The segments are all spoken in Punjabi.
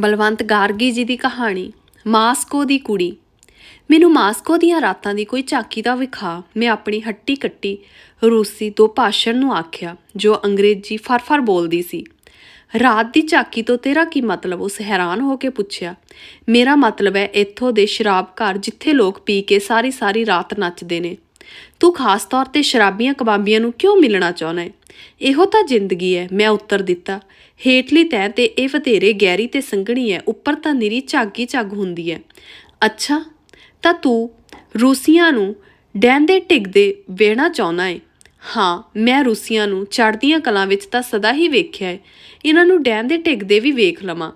ਬਲਵੰਤ ਗਾਰਗੀ ਜੀ ਦੀ ਕਹਾਣੀ, ਮਾਸਕੋ ਦੀ ਕੁੜੀ। ਮੈਨੂੰ ਮਾਸਕੋ ਦੀਆਂ ਰਾਤਾਂ ਦੀ ਕੋਈ ਝਾਕੀ ਦਾ ਵਿਖਾ, ਮੈਂ ਆਪਣੀ ਹੱਟੀ ਕੱਟੀ, ਰੂਸੀ ਦੋ ਭਾਸ਼ਣ ਨੂੰ ਆਖਿਆ, ਜੋ ਅੰਗਰੇਜ਼ੀ ਫਰਫਰ ਬੋਲਦੀ ਸੀ। ਰਾਤ ਦੀ ਝਾਕੀ ਤੋਂ ਤੇਰਾ ਕੀ ਮਤਲਬ? ਉਸ ਹੈਰਾਨ ਹੋ ਕੇ ਪੁੱਛਿਆ। ਮੇਰਾ ਮਤਲਬ ਹੈ ਇੱਥੋਂ ਦੇ ਸ਼ਰਾਬ ਘਰ ਜਿੱਥੇ ਲੋਕ ਪੀ ਕੇ ਸਾਰੀ ਸਾਰੀ ਰਾਤ ਨੱਚਦੇ ਨੇ। ਤੂੰ ਖਾਸ ਤੌਰ ਤੇ ਸ਼ਰਾਬੀਆਂ ਕਬਾਬੀਆਂ ਨੂੰ ਕਿਉਂ ਮਿਲਣਾ ਚਾਹੁੰਦਾ ਹੈ? ਇਹੋ ਤਾਂ ਜ਼ਿੰਦਗੀ ਹੈ, ਮੈਂ ਉੱਤਰ ਦਿੱਤਾ। ਹੇਠਲੀ ਤੈਅ ਤੇ ਇਹ ਵਧੇਰੇ ਗਹਿਰੀ ਤੇ ਸੰਘਣੀ ਹੈ, ਉੱਪਰ ਤਾਂ ਨਿਰੀ ਝਾਗੀ ਝੱਗ ਹੁੰਦੀ ਹੈ। ਅੱਛਾ, ਤਾਂ ਤੂੰ ਰੂਸੀਆਂ ਨੂੰ ਡੈਂਦੇ ਢਿੱਗਦੇ ਵੇਣਾ ਚਾਹੁੰਦਾ ਏ ਹਾਂ, ਮੈਂ ਰੂਸੀਆਂ ਨੂੰ ਚੜ੍ਹਦੀਆਂ ਕਲਾਂ ਵਿੱਚ ਤਾਂ ਸਦਾ ਹੀ ਵੇਖਿਆ ਹੈ। ਇਹਨਾਂ ਨੂੰ ਡੈਂਦੇ ਢਿੱਗਦੇ ਵੀ ਵੇਖ ਲਵਾਂ।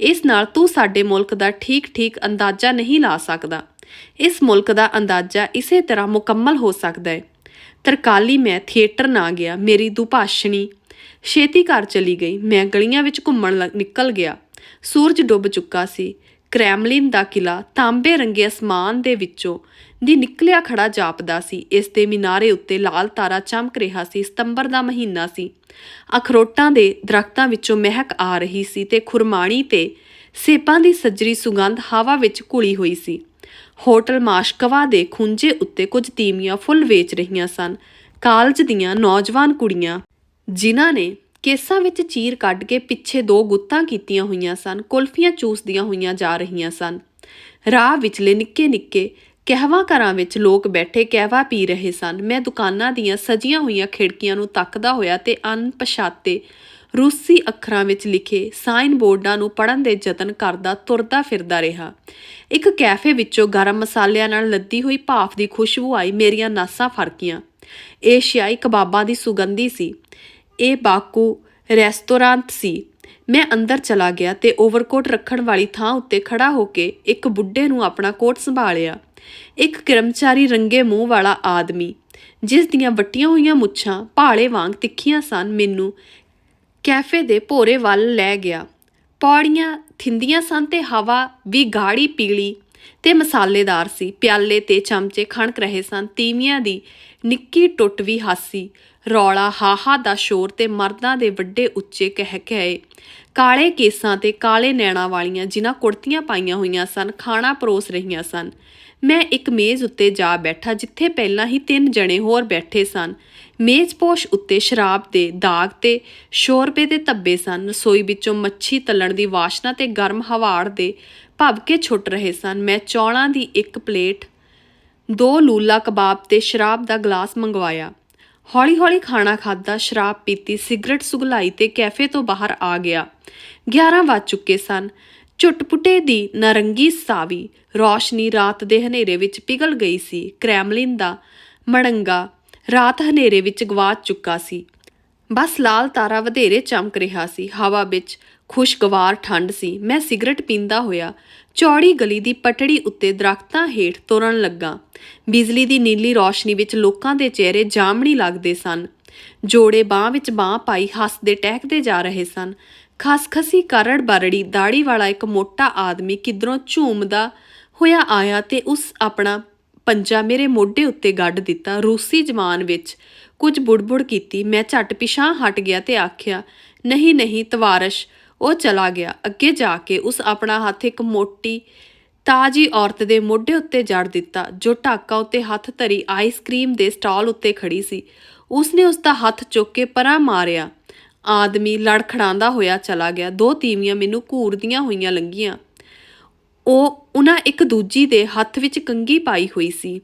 ਇਸ ਨਾਲ ਤੂੰ ਸਾਡੇ ਮੁਲਕ ਦਾ ਠੀਕ-ਠੀਕ ਅੰਦਾਜ਼ਾ ਨਹੀਂ ਲਾ ਸਕਦਾ। ਇਸ ਮੁਲਕ ਦਾ ਅੰਦਾਜ਼ਾ ਇਸੇ ਤਰ੍ਹਾਂ ਮੁਕੰਮਲ ਹੋ ਸਕਦਾ ਹੈ। ਤਰਕਾਲੀ ਮੈਂ ਥੀਏਟਰ ਨਾ ਗਿਆ, ਮੇਰੀ ਦੁਭਾਸ਼ਣੀ। ਛੇਤੀ ਘਰ ਚਲੀ ਗਈ, ਮੈਂ ਗਲੀਆਂ ਵਿੱਚ ਘੁੰਮਣ ਲੱਗ- ਨਿਕਲ ਗਿਆ। ਸੂਰਜ ਡੁੱਬ ਚੁੱਕਾ ਸੀ। ਕ੍ਰੈਮਲਿਨ ਦਾ ਕਿਲਾ ਤਾਂਬੇ ਰੰਗੇ ਅਸਮਾਨ ਦੇ ਵਿੱਚੋਂ ਦੀ ਨਿਕਲਿਆ ਖੜਾ ਜਾਪਦਾ ਸੀ। ਇਸ ਦੇ ਮੀਨਾਰੇ ਉੱਤੇ ਲਾਲ ਤਾਰਾ ਚਮਕ ਰਿਹਾ ਸੀ। ਸਤੰਬਰ ਦਾ ਮਹੀਨਾ ਸੀ। ਅਖਰੋਟਾਂ ਦੇ ਦਰਖਤਾਂ ਵਿੱਚੋਂ ਮਹਿਕ ਆ ਰਹੀ ਸੀ ਤੇ ਖੁਰਮਾਣੀ ਤੇ ਸੇਪਾਂ ਦੀ ਸੱਜਰੀ ਸੁਗੰਧ ਹਵਾ ਵਿੱਚ ਘੁਲੀ ਹੋਈ ਸੀ। ਹੋਟਲ ਮਾਸ਼ਕਵਾ ਦੇ ਖੁੰਝੇ ਉੱਤੇ ਕੁਝ ਤੀਮੀਆਂ ਫੁੱਲ ਵੇਚ ਰਹੀਆਂ ਸਨ। ਕਾਲਜ ਦੀਆਂ ਨੌਜਵਾਨ ਕੁੜੀਆਂ, ਜਿਨ੍ਹਾਂ ਨੇ ਕੇਸਾਂ ਵਿੱਚ ਚੀਰ ਕੱਢ ਕੇ ਪਿੱਛੇ ਦੋ ਗੁੱਤਾਂ ਕੀਤੀਆਂ ਹੋਈਆਂ ਸਨ, ਕੁਲਫੀਆਂ ਚੂਸਦੀਆਂ ਹੋਈਆਂ ਜਾ ਰਹੀਆਂ ਸਨ। ਰਾਹ ਵਿਚਲੇ ਨਿੱਕੇ ਨਿੱਕੇ ਕਹਿਵਾ ਘਰਾਂ ਵਿੱਚ ਲੋਕ ਬੈਠੇ ਕਹਿਵਾ ਪੀ ਰਹੇ ਸਨ। ਮੈਂ ਦੁਕਾਨਾਂ ਦੀਆਂ ਸਜੀਆਂ ਹੋਈਆਂ ਖਿੜਕੀਆਂ ਨੂੰ ਤੱਕਦਾ ਹੋਇਆ ਤੇ ਅਣਪਛਾਤੇ ਰੂਸੀ ਅੱਖਰਾਂ ਵਿੱਚ ਲਿਖੇ ਸਾਈਨ ਬੋਰਡਾਂ ਨੂੰ ਪੜਨ ਦੇ ਯਤਨ ਕਰਦਾ ਤੁਰਦਾ ਫਿਰਦਾ ਰਿਹਾ। ਇੱਕ ਕੈਫੇ ਵਿੱਚੋਂ ਗਰਮ ਮਸਾਲਿਆਂ ਨਾਲ ਲੱਦੀ ਹੋਈ ਭਾਫ ਦੀ ਖੁਸ਼ਬੂ ਆਈ ਮੇਰੀਆਂ ਨਾਸਾਂ ਫਰਕੀਆਂ। ਏਸ਼ੀਆਈ ਕਬਾਬਾਂ ਦੀ ਸੁਗੰਧੀ ਸੀ। ਇਹ ਬਾਕੂ ਰੈਸਟੋਰੈਂਟ ਸੀ। ਮੈਂ ਅੰਦਰ ਚਲਾ ਗਿਆ ਤੇ ਓਵਰਕੋਟ ਰੱਖਣ ਵਾਲੀ ਥਾਂ ਉੱਤੇ ਖੜਾ ਹੋ ਕੇ ਇੱਕ ਬੁੱਢੇ ਨੂੰ ਆਪਣਾ ਕੋਟ ਸੰਭਾਲਿਆ। ਇੱਕ ਕਰਮਚਾਰੀ ਰੰਗੇ ਮੂੰਹ ਵਾਲਾ ਆਦਮੀ, ਜਿਸ ਦੀਆਂ ਵੱਟੀਆਂ ਹੋਈਆਂ ਮੁੱਛਾਂ ਭਾਲੇ ਵਾਂਗ ਤਿੱਖੀਆਂ ਸਨ, ਮੈਨੂੰ ਕੈਫੇ ਦੇ ਭੋਰੇ ਵੱਲ ਲੈ ਗਿਆ। ਪੌੜੀਆਂ ਥਿੰਦੀਆਂ ਸਨ ਤੇ ਹਵਾ ਵੀ ਗਾੜੀ ਪੀਲੀ ਤੇ ਮਸਾਲੇਦਾਰ ਸੀ। ਪਿਆਲੇ ਤੇ ਚਮਚੇ ਖਣਕ ਰਹੇ ਸਨ। ਤੀਵੀਆਂ ਦੀ ਨਿੱਕੀ ਟੁੱਟ ਵੀ ਹਾਸੀ। ਰੌਲਾ ਹਾਹਾ ਦਾ ਸ਼ੋਰ ਤੇ ਮਰਦਾਂ ਦੇ ਵੱਡੇ ਉੱਚੇ ਕਹਿ ਕਹੇ। ਕਾਲੇ ਕੇਸਾਂ ਤੇ ਕਾਲੇ ਨੈਣਾ ਵਾਲੀਆਂ ਜਿਨ੍ਹਾਂ ਕੁੜਤੀਆਂ ਪਾਈਆਂ ਹੋਈਆਂ ਸਨ, ਖਾਣਾ ਪਰੋਸ ਰਹੀਆਂ ਸਨ। ਮੈਂ ਇੱਕ ਮੇਜ਼ ਉੱਤੇ ਜਾ ਬੈਠਾ, ਜਿੱਥੇ ਪਹਿਲਾਂ ਹੀ ਤਿੰਨ ਜਣੇ ਹੋਰ ਬੈਠੇ ਸਨ। ਮੇਜ਼ਪੋਸ਼ ਉੱਤੇ ਸ਼ਰਾਬ ਦੇ ਦਾਗ ਤੇ ਸ਼ੋਰਬੇ ਦੇ ਧੱਬੇ ਸਨ। ਰਸੋਈ ਵਿੱਚੋਂ ਮੱਛੀ ਤਲਣ ਦੀ ਵਾਸ਼ਨਾ ਤੇ ਗਰਮ ਹਵਾੜ ਦੇ ਭਵਕੇ ਛੁੱਟ ਰਹੇ ਸਨ। ਮੈਂ ਚੌਲਾਂ ਦੀ ਇੱਕ ਪਲੇਟ, ਦੋ ਲੂਲਾ ਕਬਾਬ ਤੇ ਸ਼ਰਾਬ ਦਾ ਗਲਾਸ ਮੰਗਵਾਇਆ। ਹੌਲੀ-ਹੌਲੀ ਖਾਣਾ ਖਾਦਾ ਸ਼ਰਾਬ ਪੀਤੀ, ਸਿਗਰਟ ਸੁਗਲਾਈ ਤੇ ਕੈਫੇ ਤੋਂ ਬਾਹਰ ਆ ਗਿਆ। 11 ਵੱਜ ਚੁੱਕੇ ਸਨ। ਚੁੱਟਪੁੱਟੇ ਦੀ ਨਾਰੰਗੀ ਸਾਵੀ ਰੌਸ਼ਨੀ ਰਾਤ ਦੇ ਹਨੇਰੇ ਵਿੱਚ ਪਿਘਲ ਗਈ ਸੀ। ਕ੍ਰੈਮਲਿਨ ਦਾ ਮੜੰਗਾ ਰਾਤ ਹਨੇਰੇ ਵਿੱਚ ਗਵਾਚ ਚੁੱਕਾ ਸੀ। ਬਸ ਲਾਲ ਤਾਰਾ ਵਧੇਰੇ ਚਮਕ ਰਿਹਾ ਸੀ। ਹਵਾ ਵਿੱਚ ਖੁਸ਼ਗਵਾਰ ਠੰਡ ਸੀ। ਮੈਂ ਸਿਗਰਟ ਪੀਂਦਾ ਹੋਇਆ ਚੌੜੀ ਗਲੀ ਦੀ ਪਟੜੀ ਉੱਤੇ ਦਰਖਤਾਂ ਹੇਠ ਤੁਰਨ ਲੱਗਾ। ਬਿਜਲੀ ਦੀ ਨੀਲੀ ਰੌਸ਼ਨੀ ਵਿੱਚ ਲੋਕਾਂ ਦੇ ਚਿਹਰੇ ਜਾਮਣੀ ਲੱਗਦੇ ਸਨ। ਜੋੜੇ ਬਾਹ ਵਿੱਚ ਬਾਹ ਪਾਈ ਹੱਸਦੇ ਟਹਿਕਦੇ ਜਾ ਰਹੇ ਸਨ। ਖਸਖਸੀ ਕਰੜ ਬਰੜੀ ਦਾੜੀ ਵਾਲਾ ਇੱਕ ਮੋਟਾ ਆਦਮੀ ਕਿਧਰੋਂ ਝੂਮਦਾ ਹੋਇਆ ਆਇਆ ਤੇ ਉਸ ਆਪਣਾ ਪੰਜਾ ਮੇਰੇ ਮੋਢੇ ਉੱਤੇ ਗੱਡ ਦਿੱਤਾ। ਰੂਸੀ ਜਮਾਨ ਵਿੱਚ ਕੁਝ ਬੁੜਬੁੜ ਕੀਤੀ। ਮੈਂ ਝਟ ਪਿਛਾਂ ਹਟ ਗਿਆ ਤੇ ਆਖਿਆ, ਨਹੀਂ ਨਹੀਂ, ਤਵਾਰਸ਼। ਉਹ ਚਲਾ ਗਿਆ। ਅੱਗੇ ਜਾ ਕੇ ਉਸ ਆਪਣਾ ਹੱਥ ਇੱਕ ਮੋਟੀ, ਤਾਜੀ ਔਰਤ ਦੇ ਮੋਢੇ ਉੱਤੇ ਜੜ ਦਿੱਤਾ, ਜੋ ਢਾਕਾ ਉੱਤੇ ਹੱਥ ਧਰੀ ਆਈਸਕ੍ਰੀਮ ਦੇ ਸਟਾਲ ਉੱਤੇ ਖੜੀ ਸੀ। ਉਸਨੇ ਉਸ ਦਾ ਹੱਥ ਚੁੱਕ ਕੇ ਪਰਾਂ ਮਾਰਿਆ। ਆਦਮੀ ਲੜਖੜਾਂਦਾ ਹੋਇਆ ਚਲਾ ਗਿਆ। ਦੋ ਤੀਵੀਆਂ ਮੈਨੂੰ ਘੂਰਦੀਆਂ ਹੋਈਆਂ ਲੰਗੀਆਂ ਉਹ ਉਹਨਾਂ ਇੱਕ ਦੂਜੀ ਦੇ ਹੱਥ ਵਿੱਚ ਕੰਘੀ ਪਾਈ ਹੋਈ ਸੀ।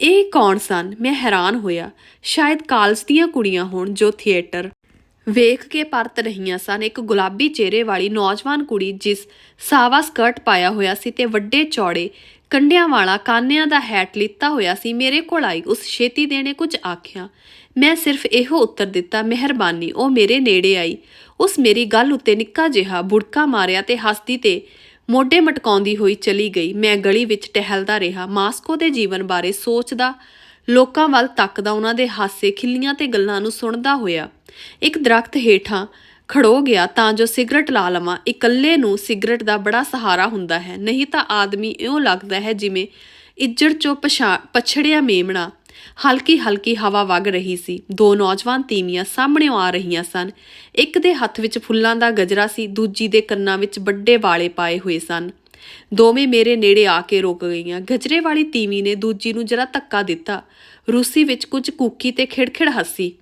ਇਹ ਕੌਣ ਸਨ? ਮੈਂ ਹੈਰਾਨ ਹੋਇਆ। ਸ਼ਾਇਦ ਕਾਲਜ ਦੀਆਂ ਕੁੜੀਆਂ ਹੋਣ ਜੋ ਥੀਏਟਰ। ਵੇਖ ਕੇ ਪਰਤ ਰਹੀਆਂ ਸਨ ਇੱਕ ਗੁਲਾਬੀ ਚਿਹਰੇ ਵਾਲੀ ਨੌਜਵਾਨ ਕੁੜੀ ਜਿਸ ਸਾਵਾ ਸਕਰਟ ਪਾਇਆ ਹੋਇਆ ਸੀ ਤੇ ਵੱਡੇ ਚੌੜੇ ਕੰਡਿਆਂ ਵਾਲਾ ਕਾਨਿਆਂ ਦਾ ਹੈਟ ਲਿੱਤਾ ਹੋਇਆ ਸੀ। ਮੇਰੇ ਕੋਲ ਆਈ। ਉਸ ਛੇਤੀ ਦੇਣੇ ਕੁਝ ਆਖਿਆ। ਮੈਂ ਸਿਰਫ ਇਹੋ ਉੱਤਰ ਦਿੱਤਾ, ਮਿਹਰਬਾਨੀ, ਉਹ ਮੇਰੇ ਨੇੜੇ ਆਈ। ਉਸ ਮੇਰੀ ਗੱਲ ਉੱਤੇ ਨਿੱਕਾ ਜਿਹਾ ਬੁੜਕਾ ਮਾਰਿਆ ਤੇ ਹੱਸਦੀ ਤੇ ਮੋਢੇ ਮਟਕਾਉਂਦੀ ਹੋਈ ਚਲੀ ਗਈ। ਮੈਂ ਗਲੀ ਵਿੱਚ ਟਹਿਲਦਾ ਰਿਹਾ। ਮਾਸਕੋ ਦੇ ਜੀਵਨ ਬਾਰੇ ਸੋਚਦਾ, ਲੋਕਾਂ ਵੱਲ ਤੱਕਦਾ, ਉਹਨਾਂ ਦੇ ਹਾਸੇ ਖਿੱਲੀਆਂ ਤੇ ਗੱਲਾਂ ਨੂੰ ਸੁਣਦਾ ਹੋਇਆ। ਇੱਕ ਦਰਖਤ ਹੇਠਾਂ ਖੜੋ ਗਿਆ ਤਾਂ ਜੋ ਸਿਗਰਟ ਲਾ ਲਵਾਂ। ਇਕੱਲੇ ਨੂੰ ਸਿਗਰਟ ਦਾ ਬੜਾ ਸਹਾਰਾ ਹੁੰਦਾ ਹੈ। ਨਹੀਂ ਤਾਂ ਆਦਮੀ ਇਉਂ ਲੱਗਦਾ ਹੈ ਜਿਵੇਂ ਇੱਜੜ ਚੋਂ ਪਛਾ- ਪਛੜਿਆ ਮੇਮਣਾ। ਹਲਕੀ ਹਲਕੀ ਹਵਾ ਵਗ ਰਹੀ ਸੀ। ਦੋ ਨੌਜਵਾਨ ਤੀਵੀਆਂ ਸਾਹਮਣੇੋਂ ਆ ਰਹੀਆਂ ਸਨ। ਇੱਕ ਦੇ ਹੱਥ ਵਿੱਚ ਫੁੱਲਾਂ ਦਾ ਗਜਰਾ ਸੀ, ਦੂਜੀ ਦੇ ਕੰਨਾਂ ਵਿੱਚ ਵੱਡੇ ਵਾਲੇ ਪਾਏ ਹੋਏ ਸਨ। ਦੋਵੇਂ ਮੇਰੇ ਨੇੜੇ ਆ ਕੇ ਰੁਕ ਗਈਆਂ। ਗਜਰੇ ਵਾਲੀ ਤੀਵੀ ਨੇ ਦੂਜੀ ਨੂੰ ਜਰਾ ਧੱਕਾ ਦਿੱਤਾ। ਰੂਸੀ ਵਿੱਚ ਕੁਝ ਕੂਕੀ ਤੇ ਖਿੜਖਿੜ ਹੱਸੀ।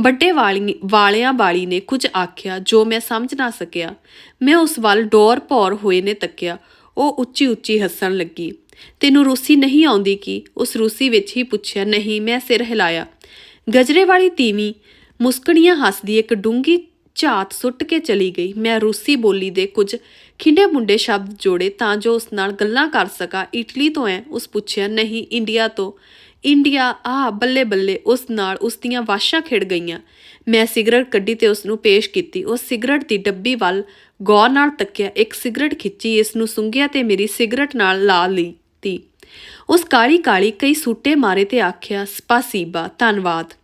ਵੱਡੇ ਵਾਲੀ ਵਾਲਿਆਂ ਵਾਲੀ ਨੇ ਕੁਝ ਆਖਿਆ ਜੋ ਮੈਂ ਸਮਝ ਨਾ ਸਕਿਆ। ਮੈਂ ਉਸ ਵੱਲ ਡੋਰ ਭੌਰ ਹੋਏ ਨੇ ਤੱਕਿਆ। ਉਹ ਉੱਚੀ ਉੱਚੀ ਹੱਸਣ ਲੱਗੀ। ਤੈਨੂੰ ਰੂਸੀ ਨਹੀਂ ਆਉਂਦੀ ਕੀ? ਉਸ ਰੂਸੀ ਵਿੱਚ ਹੀ ਪੁੱਛਿਆ, ਨਹੀਂ, ਮੈਂ ਸਿਰ ਹਿਲਾਇਆ। ਗਜਰੇ ਵਾਲੀ ਤੀਵੀਂ ਮੁਸਕਣੀਆਂ ਹੱਸਦੀ ਇੱਕ ਡੂੰਗੀ ਝਾਤ ਸੁੱਟ ਕੇ ਚਲੀ ਗਈ। ਮੈਂ ਰੂਸੀ ਬੋਲੀ ਦੇ ਕੁਝ ਖਿੰਡੇ ਮੁੰਡੇ ਸ਼ਬਦ ਜੋੜੇ ਤਾਂ ਜੋ ਉਸ ਨਾਲ ਗੱਲਾਂ ਕਰ ਸਕਾਂ। ਇਟਲੀ ਤੋਂ ਐ, ਉਸ ਪੁੱਛਿਆ, ਨਹੀਂ, ਇੰਡੀਆ ਤੋਂ। ਇੰਡੀਆ, ਆ ਬੱਲੇ ਬੱਲੇ ਉਸ ਨਾਲ ਉਸ ਦੀਆਂ ਵਾਸ਼ਾਂ ਖਿੜ ਗਈਆਂ। ਮੈਂ ਸਿਗਰਟ ਕੱਢੀ ਤੇ ਉਸ ਨੂੰ ਪੇਸ਼ ਕੀਤੀ। ਉਸ ਸਿਗਰਟ ਦੀ ਡੱਬੀ ਵੱਲ ਗੌਰ ਨਾਲ ਤੱਕਿਆ। ਇੱਕ ਸਿਗਰਟ ਖਿੱਚੀ, ਇਸ ਨੂੰ ਸੁੰਘਿਆ ਤੇ ਮੇਰੀ ਸਿਗਰਟ ਨਾਲ ਲਾ ਲਈ ਤੀ। ਉਸ ਕਾਲੀ ਕਾਲੀ ਕਈ ਸੂਟੇ ਮਾਰੇ ਤੇ ਆਖਿਆ ਸਪਾਸੀਬਾ ਧੰਨਵਾਦ।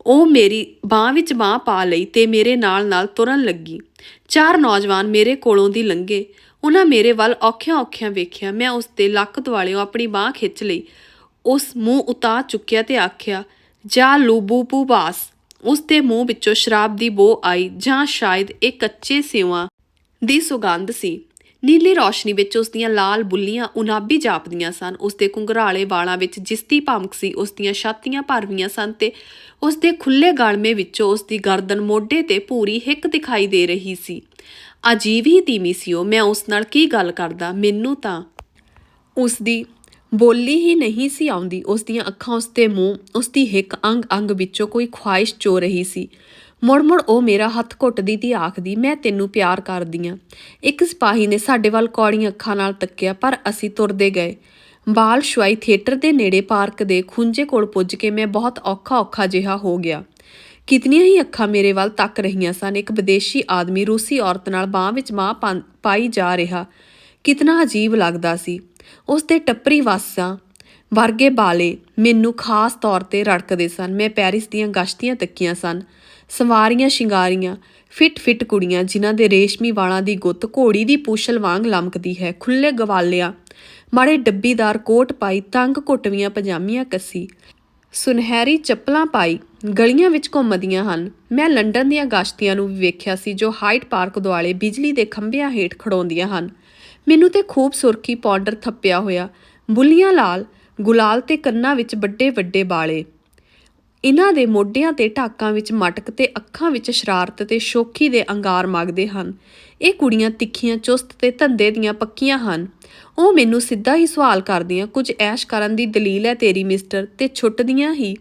ਉਹ ਮੇਰੀ ਬਾਹ ਵਿੱਚ ਬਾਹ ਪਾ ਲਈ ਤੇ ਮੇਰੇ ਨਾਲ ਨਾਲ ਤੁਰਨ ਲੱਗੀ। ਚਾਰ ਨੌਜਵਾਨ ਮੇਰੇ ਕੋਲੋਂ ਦੀ ਲੰਘੇ। ਉਹਨਾਂ ਮੇਰੇ ਵੱਲ ਔਖਿਆਂ ਔਖਿਆਂ ਵੇਖਿਆ। ਮੈਂ ਉਸ ਦੇ ਲੱਕ ਦੁਆਲਿਓਂ ਆਪਣੀ ਬਾਹ ਖਿੱਚ ਲਈ। ਉਸ ਮੂੰਹ ਉਤਾ ਚੁੱਕਿਆ ਤੇ ਆਖਿਆ, ਜਾ ਲੂਬੂ ਪੂ ਬਾਸ ਉਸ ਦੇ ਮੂੰਹ ਵਿੱਚੋਂ ਸ਼ਰਾਬ ਦੀ ਬੋ ਆਈ, ਜਾਂ ਸ਼ਾਇਦ ਇਹ ਕੱਚੇ ਸਿਉਆਂ ਦੀ ਸੁਗੰਧ ਸੀ। ਨੀਲੀ ਰੌਸ਼ਨੀ ਵਿੱਚ ਉਸ ਦੀਆਂ ਲਾਲ ਬੁੱਲੀਆਂ ਉਨਾਬੀ ਜਾਪਦੀਆਂ ਸਨ। ਉਸ ਦੇ ਕੁੰਗਰਾਲੇ ਵਾਲਾਂ ਵਿੱਚ ਜਿਸਤੀ ਭਮਕ ਸੀ, ਉਸ ਦੀਆਂ ਛਾਤੀਆਂ ਭਰਵੀਆਂ ਸਨ ਤੇ ਉਸ ਦੇ ਖੁੱਲੇ ਗਲਮੇ ਵਿੱਚੋਂ ਉਸ ਦੀ ਗਰਦਨ ਮੋਢੇ ਤੇ ਪੂਰੀ ਹਿੱਕ ਦਿਖਾਈ ਦੇ ਰਹੀ ਸੀ। ਅਜੀਬ ਹੀ ਤੀਮੀ ਸੀ ਉਹ ਮੈਂ ਉਸ ਨਾਲ ਕੀ ਗੱਲ ਕਰਦਾ? ਮੈਨੂੰ ਤਾਂ ਉਸ ਦੀ ਬੋਲੀ ਹੀ ਨਹੀਂ ਸੀ ਆਉਂਦੀ। ਉਸ ਦੀਆਂ ਅੱਖਾਂ ਉਸ ਤੇ ਮੂੰਹ ਉਸ ਦੀ ਹਿੱਕ ਅੰਗ ਅੰਗ ਵਿੱਚੋਂ ਕੋਈ ਖੁਆਇਸ਼ ਚੋ ਰਹੀ ਸੀ। ਮੁੜ ਮੁੜ ਉਹ ਮੇਰਾ ਹੱਥ ਘੁੱਟਦੀ ਤੇ ਆਖਦੀ, ਮੈਂ ਤੈਨੂੰ ਪਿਆਰ ਕਰਦੀ ਆਂ। ਇੱਕ ਸਿਪਾਹੀ ਨੇ ਸਾਡੇ ਵੱਲ ਕੌੜੀਆਂ ਅੱਖਾਂ ਨਾਲ ਤੱਕਿਆ, ਪਰ ਅਸੀਂ ਤੁਰਦੇ ਗਏ। ਬਾਲ ਸ਼ੁਆਈ ਥੀਏਟਰ ਦੇ ਨੇੜੇ ਪਾਰਕ ਦੇ ਖੁੰਝੇ ਕੋਲ ਪੁੱਜ ਕੇ ਮੈਂ ਬਹੁਤ ਔਖਾ ਔਖਾ ਜਿਹਾ ਹੋ ਗਿਆ। ਕਿਤਨੀਆਂ ਹੀ ਅੱਖਾਂ ਮੇਰੇ ਵੱਲ ਤੱਕ ਰਹੀਆਂ ਸਨ। ਇੱਕ ਵਿਦੇਸ਼ੀ ਆਦਮੀ ਰੂਸੀ ਔਰਤ ਨਾਲ ਬਾਹ ਵਿੱਚ ਬਾਹ ਪਾ- ਪਾਈ ਜਾ ਰਿਹਾ। ਕਿਤਨਾ ਅਜੀਬ ਲੱਗਦਾ ਸੀ। ਉਸ ਦੇ ਟੱਪਰੀ ਵਾਸਾਂ ਵਰਗੇ ਬਾਲੇ ਮੈਨੂੰ ਖਾਸ ਤੌਰ ਤੇ ਰੜਕਦੇ ਸਨ। ਮੈਂ ਪੈਰਿਸ ਦੀਆਂ ਗਸ਼ਤੀਆਂ ਤੱਕੀਆਂ ਸਨ। ਸਵਾਰੀਆਂ, ਸ਼ਿੰਗਾਰੀਆਂ ਫਿੱਟ ਫਿੱਟ ਕੁੜੀਆਂ, ਜਿਨ੍ਹਾਂ ਦੇ ਰੇਸ਼ਮੀ ਵਾਲਾਂ ਦੀ ਗੁੱਤ ਘੋੜੀ ਦੀ ਪੂਛਲ ਵਾਂਗ ਲਮਕਦੀ ਹੈ। ਖੁੱਲੇ ਗਵਾਲਿਆਂ, ਮਾੜੇ ਡੱਬੀਦਾਰ ਕੋਟ ਪਾਈ, ਤੰਗ ਘੁੱਟਵੀਆਂ ਪਜਾਮੀਆਂ ਕੱਸੀ, ਸੁਨਹਿਰੀ ਚੱਪਲਾਂ ਪਾਈ, ਗਲੀਆਂ ਵਿੱਚ ਘੁੰਮਦੀਆਂ ਹਨ। ਮੈਂ ਲੰਡਨ ਦੀਆਂ ਗਸ਼ਤੀਆਂ ਨੂੰ ਵੀ ਵੇਖਿਆ ਸੀ, ਜੋ ਹਾਈਟ ਪਾਰਕ ਦੁਆਲੇ ਬਿਜਲੀ ਦੇ ਖੰਭਿਆਂ ਹੇਠ ਖੜੋਂਦੀਆਂ ਹਨ। ਮੈਨੂੰ ਤੇ ਖੂਬ ਸੁਰਖੀ ਪਾਊਡਰ ਥੱਪਿਆ ਹੋਇਆ। ਬੁੱਲੀਆਂ ਲਾਲ, ਗੁਲਾਲ ਤੇ ਕੰਨਾਂ ਵਿੱਚ ਵੱਡੇ ਵੱਡੇ ਬਾਲੇ ਇਹਨਾਂ ਦੇ ਮੋਢਿਆਂ ਤੇ ਢਾਕਾਂ ਵਿੱਚ ਮਟਕ ਤੇ ਅੱਖਾਂ ਵਿੱਚ ਸ਼ਰਾਰਤ ਤੇ ਸ਼ੋਖੀ ਦੇ ਅੰਗਾਰ ਮਗਦੇ ਹਨ। ਇਹ ਕੁੜੀਆਂ ਤਿੱਖੀਆਂ ਚੁਸਤ ਤੇ ਧੰਦੇ ਦੀਆਂ ਪੱਕੀਆਂ ਹਨ। ਉਹ ਮੈਨੂੰ ਸਿੱਧਾ ਹੀ ਸਵਾਲ ਕਰਦੀਆਂ, ਕੁਝ ਐਸ਼ ਕਰਨ ਦੀ ਦਲੀਲ ਹੈ ਤੇਰੀ, ਮਿਸਟਰ? ਤੇ ਛੁੱਟਦੀਆਂ ਹੀ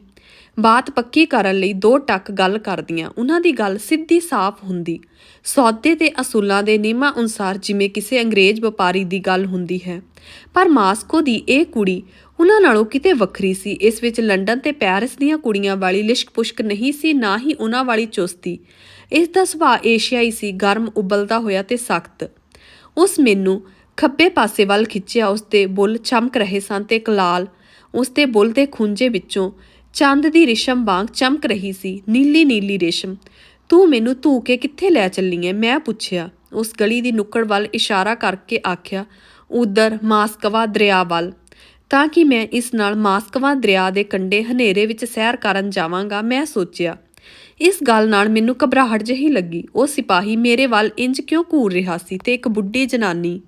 ਬਾਤ ਪੱਕੀ ਕਰਨ ਲਈ ਦੋ ਟੱਕ ਗੱਲ ਕਰਦੀਆਂ। ਉਹਨਾਂ ਦੀ ਗੱਲ ਸਿੱਧੀ ਸਾਫ਼ ਹੁੰਦੀ। ਸੌਦੇ ਤੇ ਅਸੂਲਾਂ ਦੇ ਨਿਯਮਾਂ ਅਨੁਸਾਰ ਜਿਵੇਂ ਕਿਸੇ ਅੰਗਰੇਜ਼ ਵਪਾਰੀ ਦੀ ਗੱਲ ਹੁੰਦੀ ਹੈ। ਪਰ ਮਾਸਕੋ ਦੀ ਇਹ ਕੁੜੀ ਉਹਨਾਂ ਨਾਲੋਂ ਕਿਤੇ ਵੱਖਰੀ ਸੀ। ਇਸ ਵਿੱਚ ਲੰਡਨ ਤੇ ਪੈਰਿਸ ਦੀਆਂ ਕੁੜੀਆਂ ਵਾਲੀ ਲਿਸ਼ਕ ਪੁਸ਼ਕ ਨਹੀਂ ਸੀ, ਨਾ ਹੀ ਉਹਨਾਂ ਵਾਲੀ ਚੁਸਤੀ। ਇਸ ਦਾ ਸੁਭਾਅ ਏਸ਼ੀਆਈ ਸੀ। ਗਰਮ ਉਬਲਦਾ ਹੋਇਆ ਤੇ ਸਖਤ। ਉਸ ਮੈਨੂੰ ਖੱਬੇ ਪਾਸੇ ਵੱਲ ਖਿੱਚਿਆ, ਉਸ ਦੇ ਬੁੱਲ ਚਮਕ ਰਹੇ ਸਨ ਤੇ ਇੱਕ ਲਾਲ ਉਸ ਦੇ ਬੁੱਲ ਦੇ ਖੁੰਝੇ ਵਿੱਚੋਂ ਚੰਦ ਦੀ ਰਿਸ਼ਮ ਵਾਂਗ ਚਮਕ ਰਹੀ ਸੀ। ਨੀਲੀ ਨੀਲੀ ਰੇਸ਼ਮ। ਤੂੰ ਮੈਨੂੰ ਧੂ ਕੇ ਕਿੱਥੇ ਲੈ ਚੱਲੀ ਐ? ਮੈਂ ਪੁੱਛਿਆ। ਉਸ ਗਲੀ ਦੀ ਨੁੱਕੜ ਵੱਲ ਇਸ਼ਾਰਾ ਕਰਕੇ ਆਖਿਆ, ਉਧਰ ਮਾਸਕਵਾ ਦਰਿਆ ਵੱਲ। ਤਾਂ ਕਿ ਮੈਂ ਇਸ ਨਾਲ ਮਾਸਕਵਾ ਦਰਿਆ ਦੇ ਕੰਢੇ ਹਨੇਰੇ ਵਿੱਚ ਸੈਰ ਕਰਨ ਜਾਵਾਂਗਾ, ਮੈਂ ਸੋਚਿਆ। ਇਸ ਗੱਲ ਨਾਲ ਮੈਨੂੰ ਘਬਰਾਹਟ ਜਿਹੀ ਲੱਗੀ। ਉਹ ਸਿਪਾਹੀ ਮੇਰੇ ਵੱਲ ਇੰਜ ਕਿਉਂ ਘੂਰ ਰਿਹਾ ਸੀ ਤੇ ਇੱਕ ਬੁੱਢੀ ਜਨਾਨੀ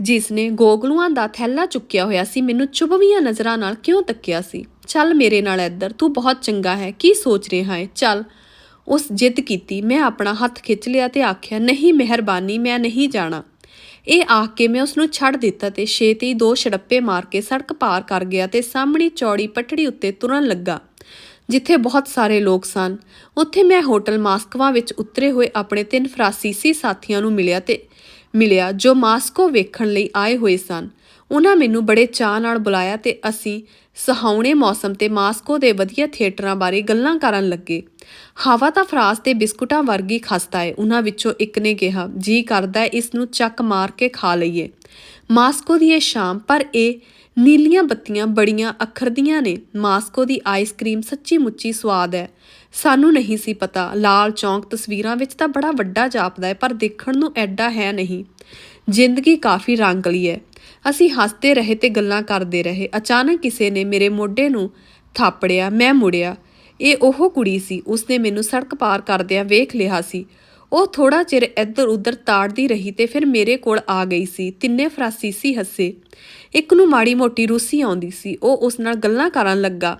ਜਿਸ ਨੇ ਗੋਗਲੂਆਂ ਦਾ ਥੈਲਾ ਚੁੱਕਿਆ ਹੋਇਆ ਸੀ, ਮੈਨੂੰ ਚੁਭਵੀਆਂ ਨਜ਼ਰਾਂ ਨਾਲ ਕਿਉਂ ਤੱਕਿਆ ਸੀ? ਚੱਲ ਮੇਰੇ ਨਾਲ ਇੱਧਰ, ਤੂੰ ਬਹੁਤ ਚੰਗਾ ਹੈ, ਕੀ ਸੋਚ ਰਿਹਾ ਹੈ? ਚੱਲ। ਉਸ ਜਿੱਦ ਕੀਤੀ, ਮੈਂ ਆਪਣਾ ਹੱਥ ਖਿੱਚ ਲਿਆ ਤੇ ਆਖਿਆ, ਨਹੀਂ ਮਿਹਰਬਾਨੀ, ਮੈਂ ਨਹੀਂ ਜਾਣਾ। ਇਹ ਆਖ ਕੇ ਮੈਂ ਉਸ ਨੂੰ ਛੱਡ ਦਿੱਤਾ ਤੇ ਛੇਤੀ ਦੋ ਛੜੱਪੇ ਮਾਰ ਕੇ ਸੜਕ ਪਾਰ ਕਰ ਗਿਆ ਤੇ ਸਾਹਮਣੀ ਚੌੜੀ ਪਟੜੀ ਉੱਤੇ ਤੁਰਨ ਲੱਗਾ, ਜਿੱਥੇ ਬਹੁਤ ਸਾਰੇ ਲੋਕ ਸਨ। ਉੱਥੇ ਮੈਂ ਹੋਟਲ ਮਾਸਕਵਾ ਵਿੱਚ ਉਤਰੇ ਹੋਏ ਆਪਣੇ ਤਿੰਨ ਫਰਾਂਸੀਸੀ ਸਾਥੀਆਂ ਨੂੰ ਮਿਲਿਆ ਤੇ ਮਿਲਿਆ ਜੋ ਮਾਸਕੋ ਵੇਖਣ ਲਈ ਆਏ ਹੋਏ ਸਨ। ਉਹਨਾਂ ਮੈਨੂੰ ਬੜੇ ਚਾਅ ਨਾਲ ਬੁਲਾਇਆ ਤੇ ਅਸੀਂ ਸਹਾਉਣੇ ਮੌਸਮ ਤੇ ਮਾਸਕੋ ਦੇ ਵਧੀਆ ਥੀਏਟਰਾਂ ਬਾਰੇ ਗੱਲਾਂ ਕਰਨ ਲੱਗੇ। ਹਵਾ ਤਾਂ ਫਰਾਂਸ ਦੇ ਬਿਸਕੁਟਾਂ ਵਰਗੀ ਖਸਤਾ ਹੈ ਉਹਨਾਂ ਵਿੱਚੋਂ ਇੱਕ ਨੇ ਕਿਹਾ, ਜੀ ਕਰਦਾ ਇਸ ਨੂੰ ਚੱਕ ਮਾਰ ਕੇ ਖਾ ਲਈਏ। ਮਾਸਕੋ ਦੀ ਇਹ ਸ਼ਾਮ, ਪਰ ਇਹ ਨੀਲੀਆਂ ਬੱਤੀਆਂ ਬੜੀਆਂ ਅਖਰਦੀਆਂ ਨੇ। ਮਾਸਕੋ ਦੀ ਆਈਸਕ੍ਰੀਮ ਸੱਚੀ ਮੁੱਚੀ ਸਵਾਦ ਹੈ ਸਾਨੂੰ ਨਹੀਂ ਸੀ ਪਤਾ। ਲਾਲ ਚੌਂਕ ਤਸਵੀਰਾਂ ਵਿੱਚ ਤਾਂ ਬੜਾ ਵੱਡਾ ਜਾਪਦਾ ਹੈ ਪਰ ਦੇਖਣ ਨੂੰ ਐਡਾ ਹੈ ਨਹੀਂ। ਜ਼ਿੰਦਗੀ ਕਾਫੀ ਰੰਗਲੀ ਹੈ ਅਸੀਂ ਹੱਸਦੇ ਰਹੇ ਤੇ ਗੱਲਾਂ ਕਰਦੇ ਰਹੇ। ਅਚਾਨਕ ਕਿਸੇ ਨੇ ਮੇਰੇ ਮੋਢੇ ਨੂੰ ਥਾਪੜਿਆ, ਮੈਂ ਮੁੜਿਆ। ਇਹ ਉਹ ਕੁੜੀ ਸੀ, ਉਸਨੇ ਮੈਨੂੰ ਸੜਕ ਪਾਰ ਕਰਦਿਆਂ ਵੇਖ ਲਿਆ ਸੀ। ਉਹ ਥੋੜਾ ਚਿਰ ਇੱਧਰ ਉੱਧਰ ਤਾੜਦੀ ਰਹੀ ਤੇ ਫਿਰ ਮੇਰੇ ਕੋਲ ਆ ਗਈ ਸੀ। ਤਿੰਨੇ ਫਰਾਸੀਸੀ ਹੱਸੇ। ਇੱਕ ਨੂੰ ਮਾੜੀ ਮੋਟੀ ਰੂਸੀ ਆਉਂਦੀ ਸੀ। ਉਹ ਉਸ ਨਾਲ ਗੱਲਾਂ ਕਰਨ ਲੱਗਾ,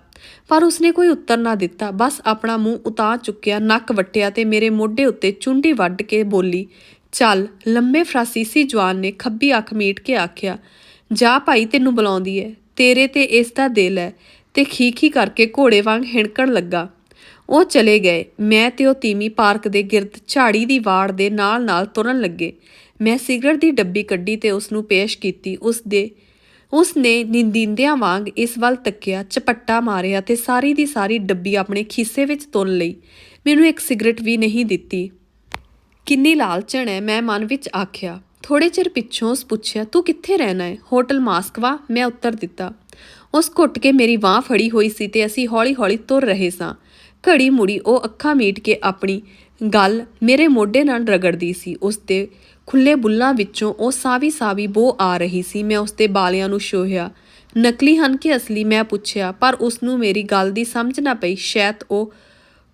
ਪਰ ਉਸਨੇ ਕੋਈ ਉੱਤਰ ਨਾ ਦਿੱਤਾ। ਬਸ ਆਪਣਾ ਮੂੰਹ ਉਤਾਰ ਚੁੱਕਿਆ, ਨੱਕ ਵੱਟਿਆ ਤੇ ਮੇਰੇ ਮੋਢੇ ਉੱਤੇ ਚੁੰਡੀ ਵੱਢ ਕੇ ਬੋਲੀ ਚੱਲ, ਲੰਮੇ ਫਰਾਸੀਸੀ ਜਵਾਨ ਨੇ ਖੱਬੀ ਅੱਖ ਮੀਟ ਕੇ ਆਖਿਆ, ਜਾ ਭਾਈ ਤੈਨੂੰ ਬੁਲਾਉਂਦੀ ਐ, ਤੇਰੇ ਤੇ ਇਸ ਦਾ ਦਿਲ ਐ। ਤੇ ਖੀ-ਖੀ ਕਰਕੇ ਘੋੜੇ ਵਾਂਗ ਹਿਣਕਣ ਲੱਗਾ। ਉਹ ਚਲੇ ਗਏ। ਮੈਂ ਤੇ ਉਹ ਤੀਮੀ ਪਾਰਕ ਦੇ ਗਿਰਦ ਝਾੜੀ ਦੀ ਵਾੜ ਦੇ ਨਾਲ-ਨਾਲ ਤੁਰਨ ਲੱਗੇ। ਮੈਂ ਸਿਗਰਟ ਦੀ ਡੱਬੀ ਕੱਢੀ ਤੇ ਉਸ ਨੂੰ ਪੇਸ਼ ਕੀਤੀ। ਉਸ ਦੇ ਉਸ ਨੇ ਨਿੰਦਿੰਦਿਆਂ ਵਾਂਗ ਇਸ ਵੱਲ ਤੱਕਿਆ, ਚਪੱਟਾ ਮਾਰਿਆ ਤੇ ਸਾਰੀ ਦੀ ਸਾਰੀ ਡੱਬੀ ਆਪਣੇ ਖੀਸੇ ਵਿੱਚ ਤੁਲ ਲਈ। ਮੈਨੂੰ ਇੱਕ ਸਿਗਰਟ ਵੀ ਨਹੀਂ ਦਿੱਤੀ। ਕਿੰਨੀ ਲਾਲਚਣ ਹੈ ਮੈਂ ਮਨ ਵਿੱਚ ਆਖਿਆ। ਥੋੜੇ ਚਿਰ ਪਿੱਛੋਂ ਉਸ ਪੁੱਛਿਆ, ਤੂੰ ਕਿੱਥੇ ਰਹਿਣਾ ਹੈ ਹੋਟਲ ਮਾਸਕਵਾ ਮੈਂ ਉੱਤਰ ਦਿੱਤਾ। ਉਸ ਘੁੱਟ ਕੇ ਮੇਰੀ ਬਾਹ ਫੜੀ ਹੋਈ ਸੀ ਤੇ ਅਸੀਂ ਹੌਲੀ-ਹੌਲੀ ਤੁਰ ਰਹੇ ਸਾਂ। ਘੜੀ ਮੁੜੀ ਉਹ ਅੱਖਾਂ ਮੀਟ ਕੇ ਆਪਣੀ ਗੱਲ ਮੇਰੇ ਮੋਢੇ ਨਾਲ ਰਗੜਦੀ ਸੀ। ਉਸ ਦੇ ਖੁੱਲੇ ਬੁੱਲਾਂ ਵਿੱਚੋਂ ਉਹ ਸਾਵੀ ਸਾਵੀ ਬੋ ਆ ਰਹੀ ਸੀ। ਮੈਂ ਉਸ ਦੇ ਬਾਲਿਆਂ ਨੂੰ ਛੋਹਿਆ। ਨਕਲੀ ਹਨ ਕਿ ਅਸਲੀ? ਮੈਂ ਪੁੱਛਿਆ, ਪਰ ਉਸ ਨੂੰ ਮੇਰੀ ਗੱਲ ਦੀ ਸਮਝ ਨਾ ਪਈ। ਸ਼ਾਇਦ ਉਹ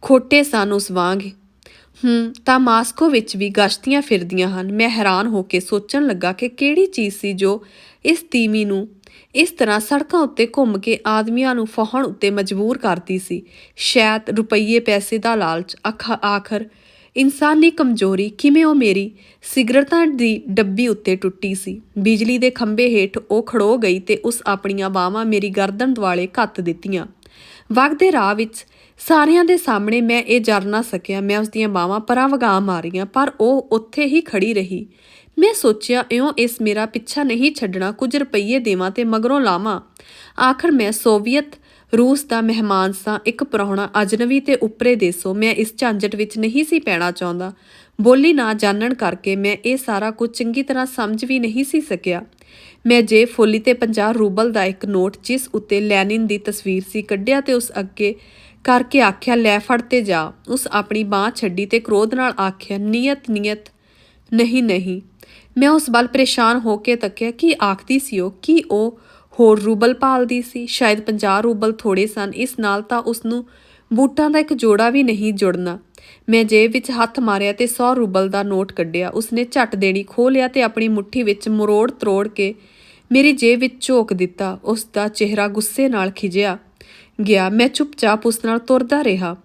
ਖੋਟੇ ਸਨ ਉਸ ਵਾਂਗ। ਹੂੰ, ਤਾਂ ਮਾਸਕੋ ਵਿੱਚ ਵੀ ਗਸ਼ਤੀਆਂ ਫਿਰਦੀਆਂ ਹਨ। ਮੈਂ ਹੈਰਾਨ ਹੋ ਕੇ ਸੋਚਣ ਲੱਗਾ ਕਿ ਕਿਹੜੀ ਚੀਜ਼ ਸੀ ਜੋ ਇਸ ਤੀਮੀ ਨੂੰ ਇਸ ਤਰ੍ਹਾਂ ਸੜਕਾਂ ਉੱਤੇ ਘੁੰਮ ਕੇ ਆਦਮੀਆਂ ਨੂੰ ਫਹਾਉਣ ਉੱਤੇ ਮਜਬੂਰ ਕਰਦੀ ਸੀ। ਸ਼ਾਇਦ ਰੁਪਈਏ ਪੈਸੇ ਦਾ ਲਾਲਚ। ਅਖ, ਆਖਰ, ਇਨਸਾਨੀ ਕਮਜ਼ੋਰੀ ਕਿਵੇਂ ਉਹ ਮੇਰੀ ਸਿਗਰਟਾਂ ਦੀ ਡੱਬੀ ਉੱਤੇ ਟੁੱਟੀ ਸੀ। ਬਿਜਲੀ ਦੇ ਖੰਭੇ ਹੇਠ ਉਹ ਖੜੋ ਗਈ ਤੇ ਉਸ ਆਪਣੀਆਂ ਬਾਹਾਂ ਮੇਰੀ ਗਰਦਨ ਦੁਆਲੇ ਘੱਤ ਦਿੱਤੀਆਂ। ਵਗਦੇ ਰਾਹ ਵਿੱਚ ਸਾਰਿਆਂ ਦੇ ਸਾਹਮਣੇ ਮੈਂ ਇਹ ਜਰ ਨਾ ਸਕਿਆ। ਮੈਂ ਉਸ ਦੀਆਂ ਬਾਹਾਂ ਪਰਾਂ ਵਗਾ ਮਾਰੀਆਂ, ਪਰ ਉਹ ਉੱਥੇ ਹੀ ਖੜੀ ਰਹੀ। ਮੈਂ ਸੋਚਿਆ, ਇਉਂ ਇਸ ਮੇਰਾ ਪਿੱਛਾ ਨਹੀਂ ਛੱਡਣਾ, ਕੁਝ ਰੁਪਈਏ ਦੇਵਾਂ ਤੇ ਮਗਰੋਂ ਲਾਵਾਂ। ਆਖਰ ਮੈਂ ਸੋਵੀਅਤ ਰੂਸ ਦਾ ਮਹਿਮਾਨ ਸਾਂ, ਇੱਕ ਪ੍ਰਾਹੁਣਾ ਅਜਨਬੀ ਤੇ ਉੱਪਰੇ ਦੇਸੋ। ਮੈਂ ਇਸ ਝੰਜਟ ਵਿੱਚ ਨਹੀਂ ਸੀ ਪੈਣਾ ਚਾਹੁੰਦਾ। ਬੋਲੀ ਨਾ ਜਾਣਨ ਕਰਕੇ ਮੈਂ ਇਹ ਸਾਰਾ ਕੁਝ ਚੰਗੀ ਤਰ੍ਹਾਂ ਸਮਝ ਵੀ ਨਹੀਂ ਸੀ ਸਕਿਆ। ਮੈਂ ਜੇ ਫੋਲੀ ਤੇ 50 ਰੂਬਲ ਦਾ ਇੱਕ ਨੋਟ ਜਿਸ ਉੱਤੇ ਲੈਨਿਨ ਦੀ ਤਸਵੀਰ ਸੀ ਕੱਢਿਆ ਤੇ ਉਸ ਅੱਗੇ ਕਰਕੇ ਆਖਿਆ, ਲੈ ਫੜ ਤੇ ਜਾ। ਉਸ ਆਪਣੀ ਬਾਹ ਛੱਡੀ ਤੇ ਕ੍ਰੋਧ ਨਾਲ ਆਖਿਆ, ਨੀਅਤ ਨੀਅਤ, ਨਹੀਂ ਨਹੀਂ। ਮੈਂ ਉਸ ਵੱਲ ਪਰੇਸ਼ਾਨ ਹੋ ਕੇ ਤੱਕਿਆ, ਕੀ ਆਖਦੀ ਸੀ ਉਹ? ਕੀ ਉਹ ਹੋਰ ਰੂਬਲ ਭਾਲਦੀ ਸੀ? ਸ਼ਾਇਦ 50 ਰੂਬਲ ਥੋੜੇ ਸਨ। ਇਸ ਨਾਲ ਤਾਂ ਉਸ ਨੂੰ ਬੂਟਾਂ ਦਾ ਇੱਕ ਜੋੜਾ ਵੀ ਨਹੀਂ ਜੁੜਨਾ। ਮੈਂ ਜੇਬ ਵਿੱਚ ਹੱਥ ਮਾਰਿਆ ਤੇ 100 ਰੂਬਲ ਦਾ ਨੋਟ ਕੱਢਿਆ। ਉਸਨੇ ਝੱਟ ਦੇਣੀ ਖੋਹ ਲਿਆ ਤੇ ਆਪਣੀ ਮੁੱਠੀ ਵਿੱਚ ਮਰੋੜ ਤਰੋੜ ਕੇ ਮੇਰੀ ਜੇਬ ਵਿੱਚ ਝੋਕ ਦਿੱਤਾ ਉਸ ਦਾ ਚਿਹਰਾ ਗੁੱਸੇ ਨਾਲ ਖਿਜਿਆ। ਗਿਆ, ਮੈਂ ਚੁੱਪਚਾਪ ਉਸ ਨਾਲ ਤੁਰਦਾ ਰਿਹਾ।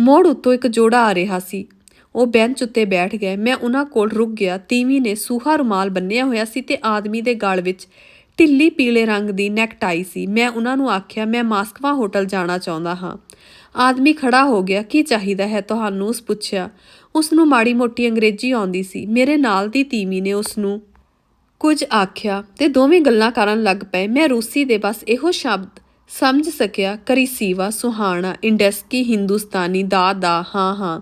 ਮੋੜ ਉੱਤੋਂ ਇੱਕ ਜੋੜਾ ਆ ਰਿਹਾ ਸੀ। ਉਹ ਬੈਂਚ ਉੱਤੇ ਬੈਠ ਗਏ। ਮੈਂ ਉਹਨਾਂ ਕੋਲ ਰੁਕ ਗਿਆ। ਤੀਵੀਂ ਨੇ ਸੂਹਾ ਰੁਮਾਲ ਬੰਨਿਆ ਹੋਇਆ ਸੀ ਤੇ ਆਦਮੀ ਦੇ ਗਲ ਵਿੱਚ ਢਿੱਲੀ ਪੀਲੇ ਰੰਗ ਦੀ ਨੈਕਟਾਈ ਸੀ। ਮੈਂ ਉਹਨਾਂ ਨੂੰ ਆਖਿਆ, ਮੈਂ ਮਾਸਕਵਾ ਹੋਟਲ ਜਾਣਾ ਚਾਹੁੰਦਾ ਹਾਂ। ਆਦਮੀ ਖੜਾ ਹੋ ਗਿਆ। ਕੀ ਚਾਹੀਦਾ ਹੈ? ਤੁਹਾਨੂੰ ਉਸ ਪੁੱਛਿਆ। ਉਸ ਨੂੰ ਮਾੜੀ ਮੋਟੀ ਅੰਗਰੇਜ਼ੀ ਆਉਂਦੀ ਸੀ। ਮੇਰੇ ਨਾਲ ਦੀ ਤੀਵੀ ਨੇ ਉਸ ਨੂੰ ਕੁਝ ਆਖਿਆ ਤੇ ਦੋਵੇਂ ਗੱਲਾਂ ਕਰਨ ਲੱਗ ਪਏ। ਮੈਂ ਰੂਸੀ ਦੇ ਬਸ ਇਹੋ ਸ਼ਬਦ ਸਮਝ ਸਕਿਆ ਕਰੀਸੀਵਾ ਸੁਹਾਣਾ, ਇੰਡਸਕੀ, ਹਿੰਦੁਸਤਾਨੀ, ਦਾ ਦਾ, ਹਾਂ ਹਾਂ।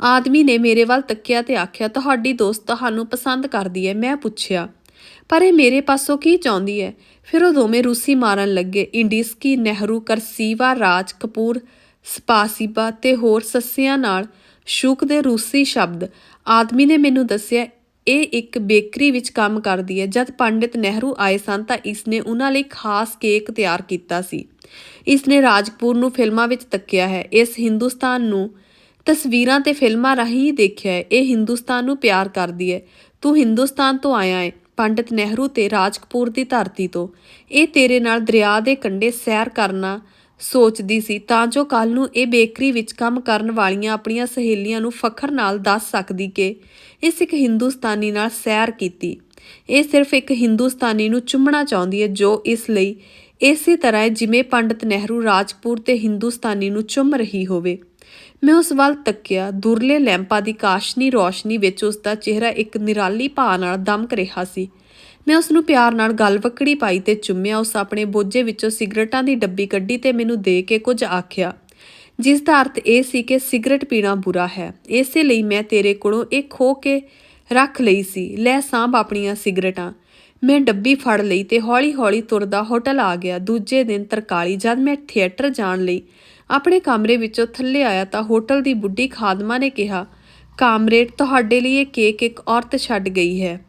ਆਦਮੀ ਨੇ ਮੇਰੇ ਵੱਲ ਤੱਕਿਆ ਤੇ ਆਖਿਆ, ਤੁਹਾਡੀ ਦੋਸਤ ਤੁਹਾਨੂੰ ਪਸੰਦ ਕਰਦੀ ਹੈ। ਮੈਂ ਪੁੱਛਿਆ, ਪਰ ਇਹ ਮੇਰੇ ਪਾਸੋਂ ਕੀ ਚਾਹੁੰਦੀ ਹੈ? ਫਿਰ ਉਹ ਦੋਵੇਂ ਰੂਸੀ ਮਾਰਨ ਲੱਗੇ। ਇੰਡਿਸਕੀ, ਨਹਿਰੂ, ਕਰਸੀਵਾ, ਰਾਜ ਕਪੂਰ, ਸਪਾਸੀਬਾ ਤੇ ਹੋਰ ਸੱਸਿਆਂ ਨਾਲ ਸ਼ੂਕ ਦੇ ਰੂਸੀ ਸ਼ਬਦ। ਆਦਮੀ ਨੇ ਮੈਨੂੰ ਦੱਸਿਆ ਇਹ ਇੱਕ ਬੇਕਰੀ ਵਿੱਚ ਕੰਮ ਕਰਦੀ ਹੈ। ਜਦ ਪੰਡਿਤ ਨਹਿਰੂ ਆਏ ਸਨ ਤਾਂ ਇਸਨੇ ਉਹਨਾਂ ਲਈ ਖਾਸ ਕੇਕ ਤਿਆਰ ਕੀਤਾ ਸੀ। ਇਸਨੇ ਰਾਜਕਪੂਰ ਨੂੰ ਫਿਲਮਾਂ ਵਿੱਚ ਤੱਕਿਆ ਹੈ। ਇਸ ਹਿੰਦੁਸਤਾਨ ਨੂੰ ਤਸਵੀਰਾਂ ਤੇ ਫਿਲਮਾਂ ਰਾਹੀਂ ਹੀ ਦੇਖਿਆ ਹੈ। ਇਹ ਹਿੰਦੁਸਤਾਨ ਨੂੰ ਪਿਆਰ ਕਰਦੀ ਹੈ। ਤੂੰ ਹਿੰਦੁਸਤਾਨ ਤੋਂ ਆਇਆ ਹੈ ਪੰਡਿਤ ਨਹਿਰੂ ਤੇ ਰਾਜਕਪੂਰ ਦੀ ਧਰਤੀ ਤੋਂ। ਇਹ ਤੇਰੇ ਨਾਲ ਦਰਿਆ ਦੇ ਕੰਢੇ ਸੈਰ ਕਰਨਾ ਸੋਚਦੀ ਸੀ ਤਾਂ ਜੋ ਕੱਲ ਨੂੰ ਇਹ ਬੇਕਰੀ ਵਿੱਚ ਕੰਮ ਕਰਨ ਵਾਲੀਆਂ ਆਪਣੀਆਂ ਸਹੇਲੀਆਂ ਨੂੰ ਫਖਰ ਨਾਲ ਦੱਸ ਸਕਦੀ ਕਿ ਇਸ ਇੱਕ ਹਿੰਦੁਸਤਾਨੀ ਨਾਲ ਸੈਰ ਕੀਤੀ। ਇਹ ਸਿਰਫ ਇੱਕ ਹਿੰਦੁਸਤਾਨੀ ਨੂੰ ਚੁੰਮਣਾ ਚਾਹੁੰਦੀ ਹੈ ਜੋ ਇਸ ਲਈ ਇਸੇ ਤਰ੍ਹਾਂ ਜਿਵੇਂ ਪੰਡਿਤ ਨਹਿਰੂ ਰਾਜਪੂਰ ਤੇ ਹਿੰਦੁਸਤਾਨੀ ਨੂੰ ਚੁੰਮ ਰਹੀ ਹੋਵੇ। ਮੈਂ ਉਸ ਵੱਲ ਤੱਕਿਆ, ਦੁਰਲੇ ਲੈਂਪਾਂ ਦੀ ਕਾਸ਼ਨੀ ਰੋਸ਼ਨੀ ਵਿੱਚ ਉਸ ਦਾ ਚਿਹਰਾ ਇੱਕ ਨਿਰਾਲੀ ਭਾਅ ਨਾਲ ਦਮਕ ਰਿਹਾ ਸੀ। ਮੈਂ ਉਸ ਨੂੰ ਪਿਆਰ ਨਾਲ ਗਲ ਵਕੜੀ ਪਾਈ ਤੇ ਚੁੰਮਿਆ। ਉਸ ਆਪਣੇ ਬੋਝੇ ਵਿੱਚੋਂ ਸਿਗਰਟਾਂ ਦੀ ਡੱਬੀ ਕੱਢੀ ਤੇ ਮੈਨੂੰ ਦੇ ਕੇ ਕੁਝ ਆਖਿਆ। ਜਿਸ ਦਾ ਅਰਥ ਇਹ ਸੀ ਕਿ ਸਿਗਰਟ ਪੀਣਾ ਬੁਰਾ ਹੈ। ਇਸੇ ਲਈ ਮੈਂ ਤੇਰੇ ਕੋਲੋਂ ਇਹ ਖੋ ਕੇ ਰੱਖ ਲਈ ਸੀ। ਲੈ ਸਾਂਭ ਆਪਣੀਆਂ ਸਿਗਰਟਾਂ। ਮੈਂ ਡੱਬੀ ਫੜ ਲਈ ਤੇ ਹੌਲੀ-ਹੌਲੀ ਤੁਰਦਾ ਹੋਟਲ ਆ ਗਿਆ। ਦੂਜੇ ਦਿਨ ਤਰਕਾਲੀ ਜਦ ਮੈਂ ਥੀਏਟਰ ਜਾਣ ਲਈ ਆਪਣੇ ਕਮਰੇ ਵਿੱਚੋਂ ਥੱਲੇ ਆਇਆ ਤਾਂ ਹੋਟਲ ਦੀ ਬੁੱਢੀ ਖਾਦਮਾ ਨੇ ਕਿਹਾ, ਕਾਮਰੇਡ, ਤੁਹਾਡੇ ਲਈ ਇਹ ਕੇਕ ਇੱਕ ਔਰਤ ਛੱਡ ਗਈ ਹੈ।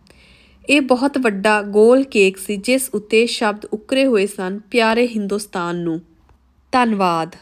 ਇਹ ਬਹੁਤ ਵੱਡਾ ਗੋਲ ਕੇਕ ਸੀ, ਜਿਸ ਉੱਤੇ ਸ਼ਬਦ ਉੱਕਰੇ ਹੋਏ ਸਨ, ਪਿਆਰੇ ਹਿੰਦੁਸਤਾਨ ਨੂੰ। ਧੰਨਵਾਦ।